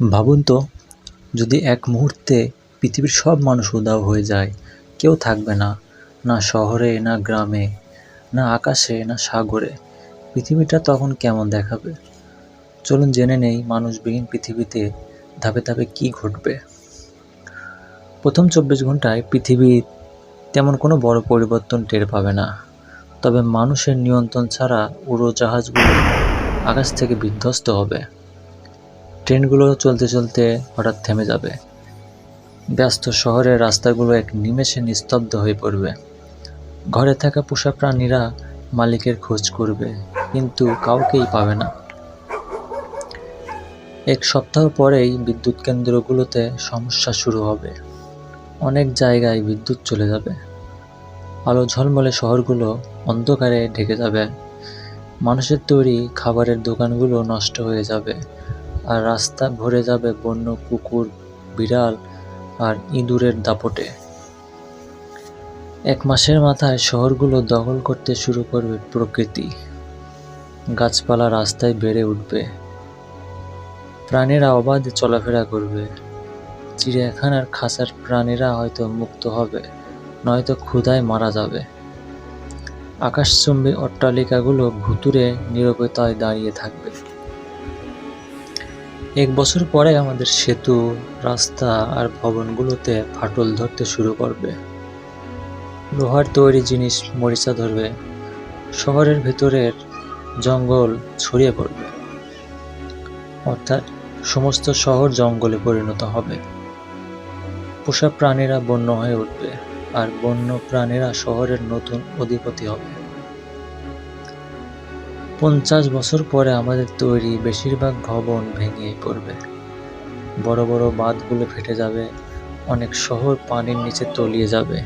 ভাবুন তো, যদি এক মুহূর্তে পৃথিবীর সব মানুষ উধাও হয়ে যায়, কেউ থাকবে না না শহরে, না গ্রামে, না আকাশে, না সাগরে, পৃথিবীটা তখন কেমন দেখাবে? চলুন জেনে নেই মানুষবিহীন পৃথিবীতে ধাপে ধাপে কী ঘটবে। প্রথম চব্বিশ ঘন্টায় পৃথিবী তেমন কোনো বড় পরিবর্তন টের পাবে না। তবে মানুষের নিয়ন্ত্রণ ছাড়া উড়োজাহাজগুলো আকাশ থেকে বিধ্বস্ত হবে। ট্রেনগুলো চলতে চলতে হঠাৎ থেমে যাবে। ব্যস্ত শহরের রাস্তাগুলো এক নিমেষে নিস্তব্ধ হয়ে পড়বে। ঘরে থাকা পোষা প্রাণীরা মালিকের খোঁজ করবে, কিন্তু কাউকেই পাবে না। এক সপ্তাহ পরেই বিদ্যুৎ কেন্দ্রগুলোতে সমস্যা শুরু হবে। অনেক জায়গায় বিদ্যুৎ চলে যাবে। আলো ঝলমলে শহরগুলো অন্ধকারে ঢেকে যাবে। মানুষের তৈরি খাবারের দোকানগুলো নষ্ট হয়ে যাবে। আর রাস্তা ভরে যাবে বন্য কুকুর, বিড়াল আর ইঁদুরের দাপটে। এক মাসের মাথায় শহরগুলো দখল করতে শুরু করবে প্রকৃতি। গাছপালা রাস্তায় বেড়ে উঠবে। প্রাণীরা অবাধে চলাফেরা করবে। চিড়িয়াখানার খাঁচার প্রাণীরা হয়তো মুক্ত হবে, নয়তো ক্ষুধায় মারা যাবে। আকাশচুম্বী অট্টালিকাগুলো ভুতুরে নীরবতায় দাঁড়িয়ে থাকবে। এক বছর পরে আমাদের সেতু, রাস্তা আর ভবনগুলোতে ফাটল ধরতে শুরু করবে। লোহার তৈরি জিনিস মরিচা ধরবে। শহরের ভেতরের জঙ্গল ছড়িয়ে পড়বে। অর্থাৎ সমস্ত শহর জঙ্গলে পরিণত হবে। পোষা প্রাণীরা বন্য হয়ে উঠবে, আর বন্য প্রাণীরা শহরের নতুন অধিপতি হবে। পঞ্চাশ বছর পরে আমাদের তৈরি বেশিরভাগ ভবন ভেঙে পড়বে। বড় বড় বাঁধগুলো ফেটে যাবে, অনেক শহর পানির নিচে তলিয়ে যাবে,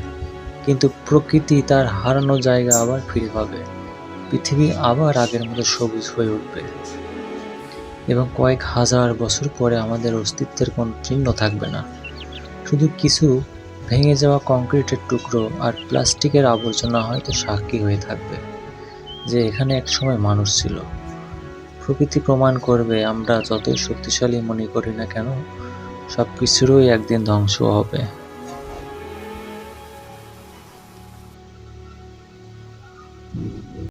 কিন্তু প্রকৃতি তার হারানো জায়গা আবার ফিরে পাবে। পৃথিবী আবার আগের মতো সবুজ হয়ে উঠবে। এবং কয়েক হাজার বছর পরে আমাদের অস্তিত্বের কোনো চিহ্ন থাকবে না। শুধু কিছু ভেঙে যাওয়া কংক্রিটের টুকরো আর প্লাস্টিকের আবর্জনা হয়তো সাক্ষী হয়ে থাকবে। যে এখানে এক সময় মানুষ ছিল। প্রকৃতি প্রমাণ করবে আমরা যতই শক্তিশালী মনে করি না কেন সব কিছুরই একদিন ধ্বংস হবে।